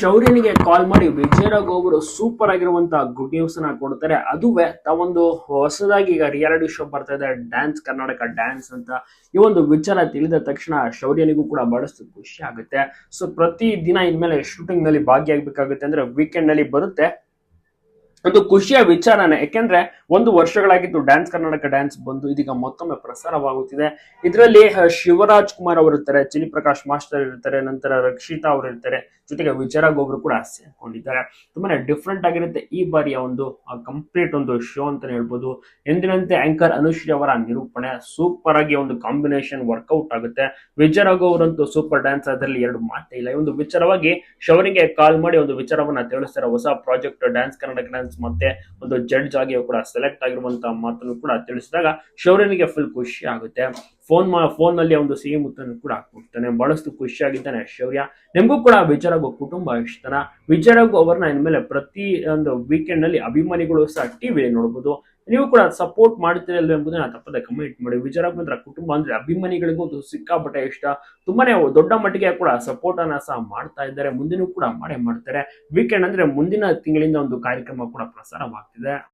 ಶೌರ್ಯನಿಗೆ ಕಾಲ್ ಮಾಡಿ ವಿಜಯರಾಘವ್ ಅವರು ಸೂಪರ್ ಆಗಿರುವಂತಹ ಗುಡ್ ನ್ಯೂಸ್ನ ಕೊಡ್ತಾರೆ. ಅದುವೇ ತಾವೊಂದು ಹೊಸದಾಗಿ ಈಗ ರಿಯಾಲಿಟಿ ಶೋ ಬರ್ತಾ ಇದೆ ಡ್ಯಾನ್ಸ್ ಕರ್ನಾಟಕ ಡ್ಯಾನ್ಸ್ ಅಂತ. ಈ ಒಂದು ವಿಚಾರ ತಿಳಿದ ತಕ್ಷಣ ಶೌರ್ಯನಿಗೂ ಕೂಡ ಬಹಳಷ್ಟು ಖುಷಿ ಆಗುತ್ತೆ. ಸೊ ಪ್ರತಿ ದಿನ ಇನ್ಮೇಲೆ ಶೂಟಿಂಗ್ನಲ್ಲಿ ಭಾಗಿಯಾಗಬೇಕಾಗುತ್ತೆ ಅಂದ್ರೆ ವೀಕೆಂಡ್ನಲ್ಲಿ ಬರುತ್ತೆ. ಒಂದು ಖುಷಿಯ ವಿಚಾರನೆ. ಯಾಕೆಂದ್ರೆ ಒಂದು ವರ್ಷಗಳಾಗಿದ್ದು ಡ್ಯಾನ್ಸ್ ಕರ್ನಾಟಕ ಡ್ಯಾನ್ಸ್ ಬಂದು ಇದೀಗ ಮತ್ತೊಮ್ಮೆ ಪ್ರಸಾರವಾಗುತ್ತಿದೆ. ಇದರಲ್ಲಿ ಶಿವರಾಜ್ ಕುಮಾರ್ ಅವರು ಇರ್ತಾರೆ ಚಿಲಿ ಪ್ರಕಾಶ್ ಮಾಸ್ಟರ್ ಇರ್ತಾರೆ, ನಂತರ ರಕ್ಷಿತಾ ಅವರು ಇರ್ತಾರೆ. ಜೊತೆಗೆ ವಿಚಾರ ಗೋಬರು ಕೂಡ ಸೇರ್ಕೊಂಡಿದ್ದಾರೆ ತುಂಬಾನೇ ಡಿಫ್ರೆಂಟ್ ಆಗಿರುತ್ತೆ ಈ ಬಾರಿಯ ಒಂದು ಕಂಪ್ಲೀಟ್ ಒಂದು ಶೋ ಅಂತಾನೆ ಹೇಳ್ಬೋದು. ಎಂದಿನಂತೆ ಆಂಕರ್ ಅನುಶ್ರೀ ಅವರ ನಿರೂಪಣೆ. ಸೂಪರ್ ಆಗಿ ಒಂದು ಕಾಂಬಿನೇಷನ್ ವರ್ಕೌಟ್ ಆಗುತ್ತೆ. ವಿಚಾರ ಅವರಂತೂ ಸೂಪರ್ ಡ್ಯಾನ್ಸ್ ಅದರಲ್ಲಿ ಎರಡು ಮಾತೇ ಇಲ್ಲ. ಒಂದು ವಿಚಾರವಾಗಿ ಶವರಿಗೆ ಕಾಲ್ ಮಾಡಿ ಒಂದು ವಿಚಾರವನ್ನ ತಿಳಿಸ್ತಾರೆ. ಹೊಸ ಪ್ರಾಜೆಕ್ಟ್ ಡ್ಯಾನ್ಸ್ ಕರ್ನಾಟಕ ಡ್ಯಾನ್ಸ್ ಮತ್ತೆ ಒಂದು ಜಡ್ಜ್ ಆಗಿ ಕೂಡ ಸೆಲೆಕ್ಟ್ ಆಗಿರುವಂತಹ ಮಾತನ್ನು ಕೂಡ ತಿಳಿಸಿದಾಗ ಶೌರ್ಯನಿಗೆ ಫುಲ್ ಖುಷಿ ಆಗುತ್ತೆ. ಫೋನ್ ಫೋನ್ನಲ್ಲಿ ಒಂದು ಸಿಹಿ ಮುತ್ತನ್ನು ಕೂಡ ಹಾಕ್ಬಿಡ್ತಾನೆ ಬಹಳಷ್ಟು ಖುಷಿಯಾಗಿದ್ದಾನೆ ಶೌರ್ಯ. ನಿಮಗೂ ಕೂಡ ವಿಚಾರಗು ಕುಟುಂಬ ಇಷ್ಟನ? ವಿಚಾರಗು ಅವರನ್ನ ಇನ್ಮೇಲೆ ಪ್ರತಿ ಒಂದು ವೀಕೆಂಡ್ನಲ್ಲಿ ಅಭಿಮಾನಿಗಳು ಸಹ ಟಿವಿ ನೋಡಬಹುದು ನೀವು ಕೂಡ ಸಪೋರ್ಟ್ ಮಾಡ್ತೀರಲ್ಲ ಎಂಬುದನ್ನ ತಪ್ಪದೆ ಕಮೆಂಟ್ ಮಾಡಿ. ವಿಚಾರ ಮಂತ್ರ ಕುಟುಂಬ ಅಂದ್ರೆ ಅಭಿಮಾನಿಗಳಿಗೂ ಸಿಕ್ಕಾಪಟ್ಟೆ ಇಷ್ಟ. ತುಂಬಾನೇ ದೊಡ್ಡ ಮಟ್ಟಿಗೆ ಕೂಡ ಸಪೋರ್ಟ್ ಅನ್ನ ಸಹ ಮಾಡ್ತಾ ಇದ್ದಾರೆ. ಮುಂದಿನೂ ಕೂಡ ಮಾಡೇ ಮಾಡ್ತಾರೆ. ವೀಕೆಂಡ್ ಅಂದ್ರೆ ಮುಂದಿನ ತಿಂಗಳಿಂದ ಒಂದು ಕಾರ್ಯಕ್ರಮ ಕೂಡ ಪ್ರಸಾರವಾಗ್ತಿದೆ.